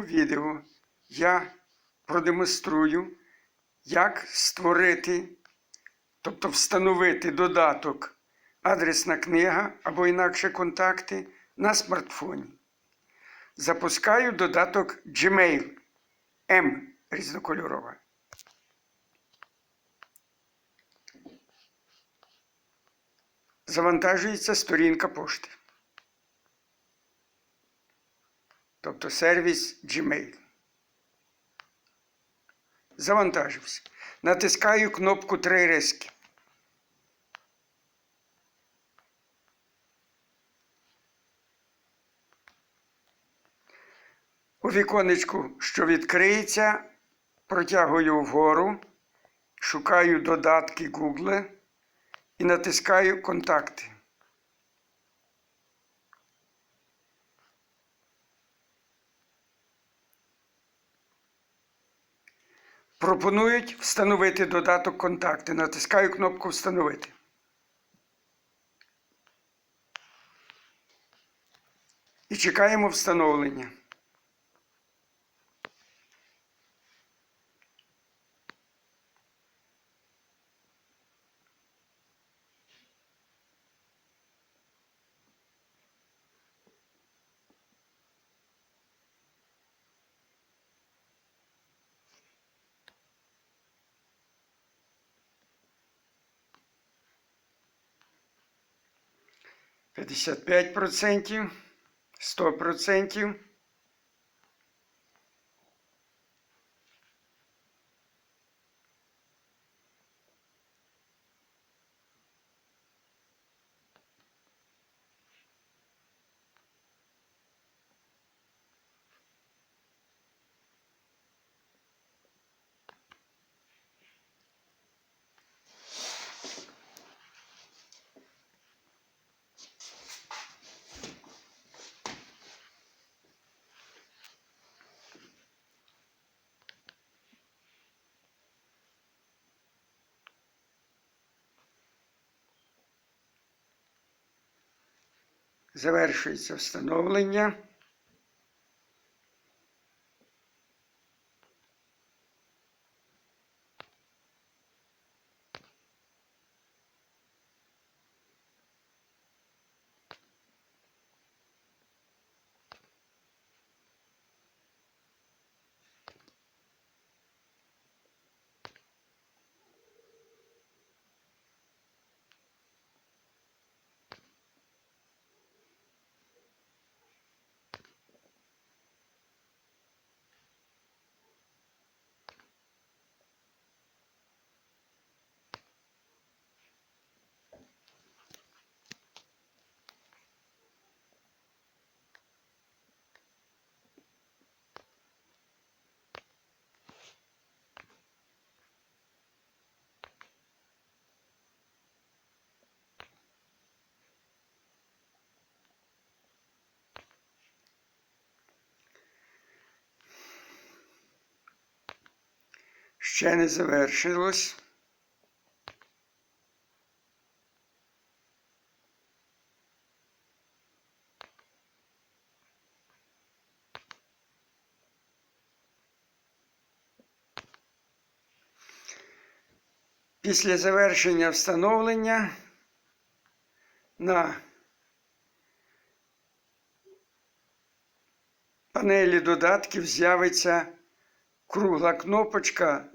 відео я продемонструю, як створити, тобто встановити додаток адресна книга або інакше контакти на смартфоні. Запускаю додаток Gmail M різнокольорова. Завантажується сторінка пошти. Тобто сервіс Gmail. Завантажився. Натискаю кнопку три риски. У віконечку, що відкриється, протягую вгору, шукаю додатки Google і натискаю контакти. Пропонують встановити додаток контакти. Натискаю кнопку Встановити. І чекаємо встановлення. 55%, 100%. Завершується встановлення. Ще не завершилось. Після завершення встановлення на панелі додатків з'явиться кругла кнопочка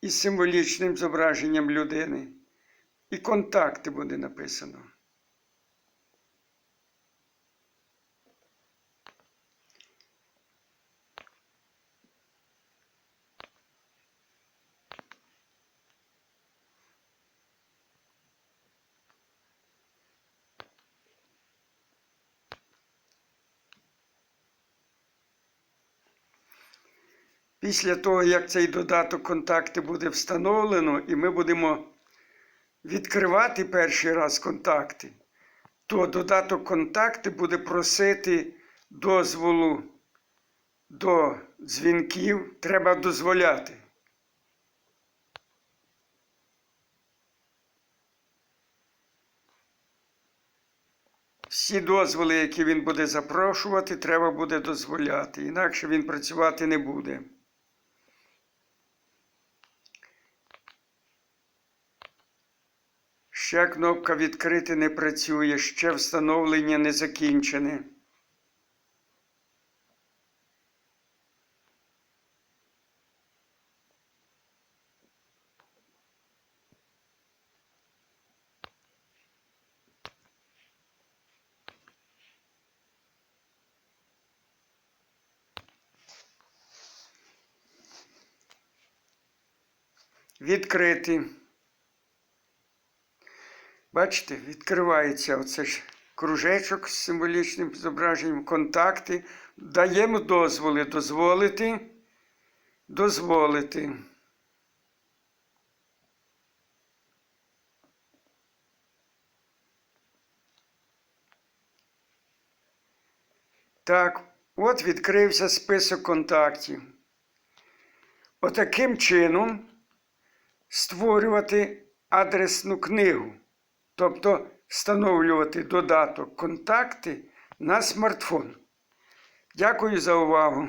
із символічним зображенням людини. І контакти буде написано. Після того, як цей додаток контакти буде встановлено, і ми будемо відкривати перший раз контакти, то додаток контакти буде просити дозволу до дзвінків. Треба дозволяти. всі дозволи, які він буде запрошувати, треба буде дозволяти. Інакше він працювати не буде. Ще кнопка відкрити не працює, ще встановлення не закінчене. Відкрити. Бачите, відкривається оце ж кружечок з символічним зображенням, контакти. Даємо дозволи дозволити, дозволити. Так, от відкрився список контактів. Отаким чином створювати адресну книгу, тобто встановлювати додаток контакти на смартфон. Дякую за увагу!